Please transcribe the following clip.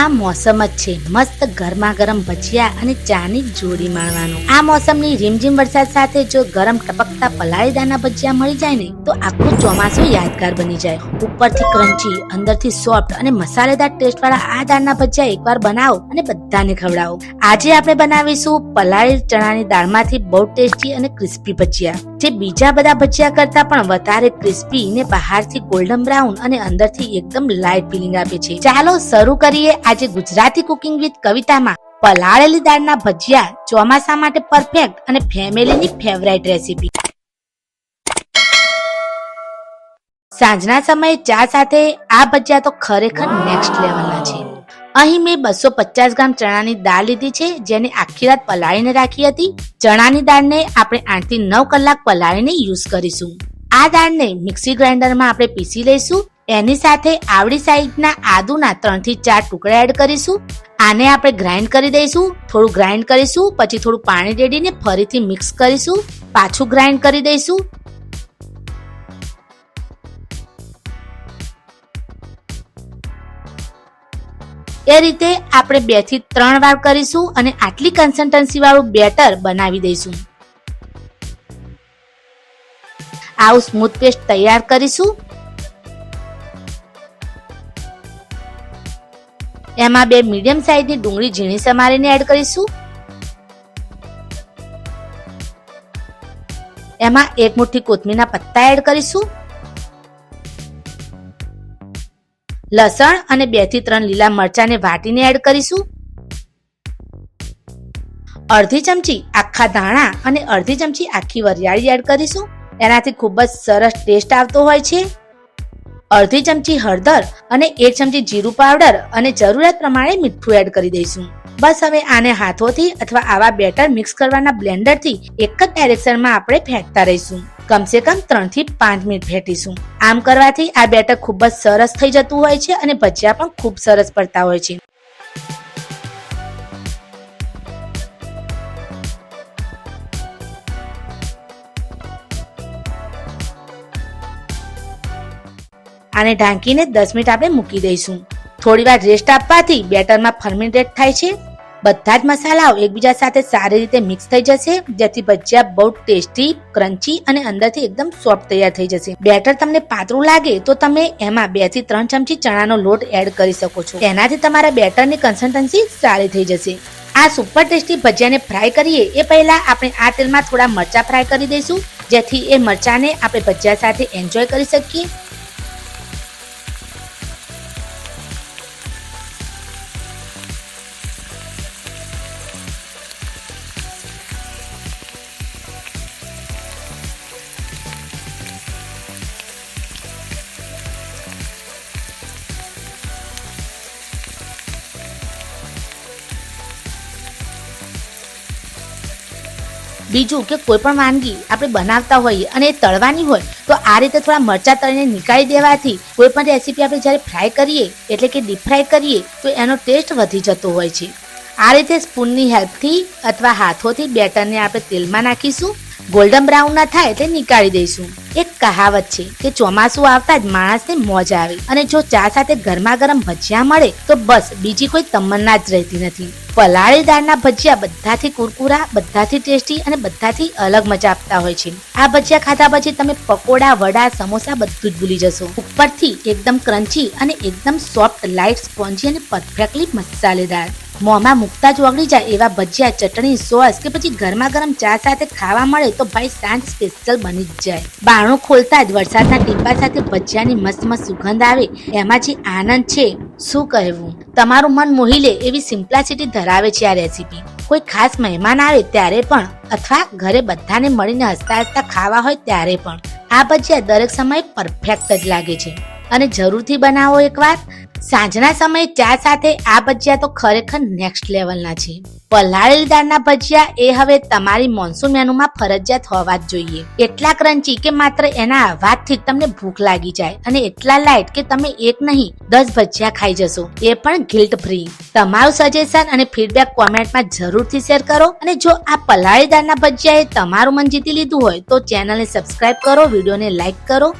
આ મોસમ જ છે. મસ્ત ગરમા ગરમ ભજીયા અને ચાની જોડી માણવાનું. આ મોસમની રીમઝીમ વરસાદ સાથે જો ગરમ ટપકતા પલાળીદારના ભજીયા મળી જાય ને, તો આખું ચોમાસું યાદગાર બની જાય. ઉપરથી ક્રન્ચી અંદરથી સોફ્ટ અને મસાલેદાર ટેસ્ટ વાળા આ દાળના ભજીયા એકવાર બનાવો અને બધાને ખવડાવો. આજે આપણે બનાવીશું પલાળી ચણાની દાળમાંથી બહુ ટેસ્ટી અને ક્રિસ્પી ભજીયા. જે બીજા બધા ભજીયા કરતા પણ વધારે ક્રિસ્પી ને બહારથી ગોલ્ડન બ્રાઉન અને અંદરથી એકદમ લાઇટ ફિલિંગ આપે છે. ચાલો શરૂ કરીએ આજે ગુજરાતી કુકિંગ વિથ કવિતામાં પલાળેલી દાળના ભજીયા ચોમાસા માટે પરફેક્ટ અને ફેમિલીની ફેવરાઇટ રેસીપી સાંજના સમયે ચા સાથે આ ભજીયા તો ખરેખર નેક્સ્ટ લેવલના છે. અહીં મેં બસો પચાસ ગ્રામ ચણાની દાળ લીધી છે જેને આખી રાત પલાળીને રાખી હતી. ચણાની દાળને આપણે આઠથી નવ કલાક પલાળીને યુઝ કરીશું. આ દાળને મિક્સી ગ્રાઇન્ડરમાં આપણે પીસી લઈશું. એની સાથે આવડી સાઈઝના આદુના ત્રણથી ચાર ટુકડા એડ કરીશું. આને આપણે ગ્રાઇન્ડ કરી દઈશું. થોડું ગ્રાઇન્ડ કરીશું, પછી થોડું પાણી રેડીને ફરીથી મિક્સ કરીશું. પાછું ગ્રાઇન્ડ કરી દઈશું. એ રીતે આપણે બેથી ત્રણ વાર કરીશું અને આટલી કન્સિસ્ટન્સી વાળું બેટર બનાવી દઈશું. આવું સ્મૂથ પેસ્ટ તૈયાર કરીશું. એમાં બે મીડિયમ સાઈઝની ડુંગળી ઝીણી સમારીને એડ કરીશું. એમાં એક મુઠ્ઠી કોથમીરના પત્તા એડ કરીશું. લસણ અને બેથી ત્રણ લીલા મરચાને વાટીને એડ કરીશું. અડધી ચમચી આખા ધાણા અને અડધી ચમચી આખી વરિયાળી એડ કરીશું. એનાથી ખૂબ જ સરસ ટેસ્ટ આવતો હોય છે. અડધી ચમચી હળદર અને એક ચમચી જીરું પાવડર અને જરૂરિયાત પ્રમાણે મીઠું એડ કરી દઈશું. બસ હવે આને હાથોથી અથવા આવા બેટર મિક્સ કરવાના બ્લેન્ડરથી એક જ ડાયરેક્શનમાં આપણે ફેંકતા રહીશું. કમસે કમ ત્રણથી પાંચ મિનિટ ફેંટીશું. આમ કરવાથી આ બેટર ખૂબ જ સરસ થઈ જતું હોય છે અને ભજીયા પણ ખૂબ સરસ પડતા હોય છે. આને ઢાંકીને દસ મિનિટ આપણે મૂકી દઈશું. થોડી વાર રેસ્ટ આપવાથી બેટરમાં ફર્મેન્ટેડ થાય છે. બધા જ મસાલાઓ એકબીજા સાથે સારી રીતે મિક્સ થઈ જશે, જેથી ભજીયા બહુ ટેસ્ટી ક્રન્ચી અને અંદરથી એકદમ સોફ્ટ તૈયાર થઈ જશે. બેટર તમને પાતળું લાગે તો તમે એમાં બેથી ત્રણ ચમચી ચણાનો લોટ એડ કરી શકો છો. એનાથી તમારા બેટરની કન્સિસ્ટન્સી સારી થઈ જશે. આ સુપર ટેસ્ટી ભજીયાને ફ્રાય કરીએ એ પહેલા આપણે આ તેલમાં થોડા મરચા ફ્રાય કરી દઈશું, જેથી એ મરચાને આપણે ભજીયા સાથે એન્જોય કરી શકીએ. બીજું કે કોઈ પણ વાનગી આપણે બનાવતા હોઈએ અને એ તળવાની હોય, તો આ રીતે થોડા મરચા તળીને નીકાળી દેવાથી કોઈ પણ રેસીપી આપણે જ્યારે ફ્રાય કરીએ, એટલે કે ડીપ ફ્રાય કરીએ, તો એનો ટેસ્ટ વધી જતો હોય છે. આ રીતે સ્પૂનની હેલ્પથી અથવા હાથોથી બેટરને આપણે તેલમાં નાખીશું. ગોલ્ડન બ્રાઉન ના થાય એટલે નીકાળી દઈશું. એક કહાવત છે કે ચોમાસું આવતા જ માણસને મોજ આવે અને જો ચા સાથે ગરમા ગરમ ભજીયા મળે, તો બસ બીજી કોઈ તમન્ના જ રહેતી નથી. પલાળી દાળના ભજીયા બધાથી કુરકુરા, બધાથી ટેસ્ટી અને બધાથી અલગ મજા આપતા હોય છે. આ ભજીયા ખાધા પછી તમે પકોડા, વડા, સમોસા બધું જ ભૂલી જશો. ઉપરથી એકદમ ક્રન્ચી અને એકદમ સોફ્ટ લાઇટ સ્પોન્જી અને પરફેક્ટલી મસાલેદાર. મોંમાં મુકતા જ ઓગળી જાય એવા ભજીયા, ચટણી, સોસ કે પછી ગરમા ગરમ ચા સાથે ખાવા મળે તો ભાઈ સાંજ સ્પેશિયલ બની જ જાય. બાણું ખોલતા જ વરસાદના ટીપા સાથે ભજીયાની મસ્ત મસ્ત સુગંધ આવે એમાં જે આનંદ છે. શું કહેવું? તમારું મન મોહી લે એવી સિમ્પ્લાસિટી ધરાવે છે આ રેસીપી કોઈ ખાસ મહેમાન આવે ત્યારે પણ અથવા ઘરે બધાને મળીને હસતા હસતા ખાવા હોય ત્યારે પણ આ ભજીયા દરેક સમયે પરફેક્ટ જ લાગે છે. અને જરૂરથી બનાવો એકવાર સાંજના સમયે ચા સાથે આ ભજીયા તો ખરેખર નેક્સ્ટ લેવલના છે. પલાળેલી દાળના ભજીયા એ હવે તમારી મોન્સૂન મેનુમાં ફરજિયાત હોવા જ જોઈએ. એટલા ક્રંચી કે માત્ર એના અવાજથી તમને ભૂખ લાગી જાય અને એટલા લાઇટ કે તમે એક નહીં, દસ ભજીયા ખાઈ જશો. એ પણ ગિલ્ટ ફ્રી તમારું સજેશન અને ફીડબેક કોમેન્ટમાં જરૂરથી શેર કરો અને જો આ પલાળી દાળના ભજીયાએ તમારું મન જીતી લીધું હોય તો ચેનલને સબસ્ક્રાઇબ કરો, વિડીયોને લાઈક કરો.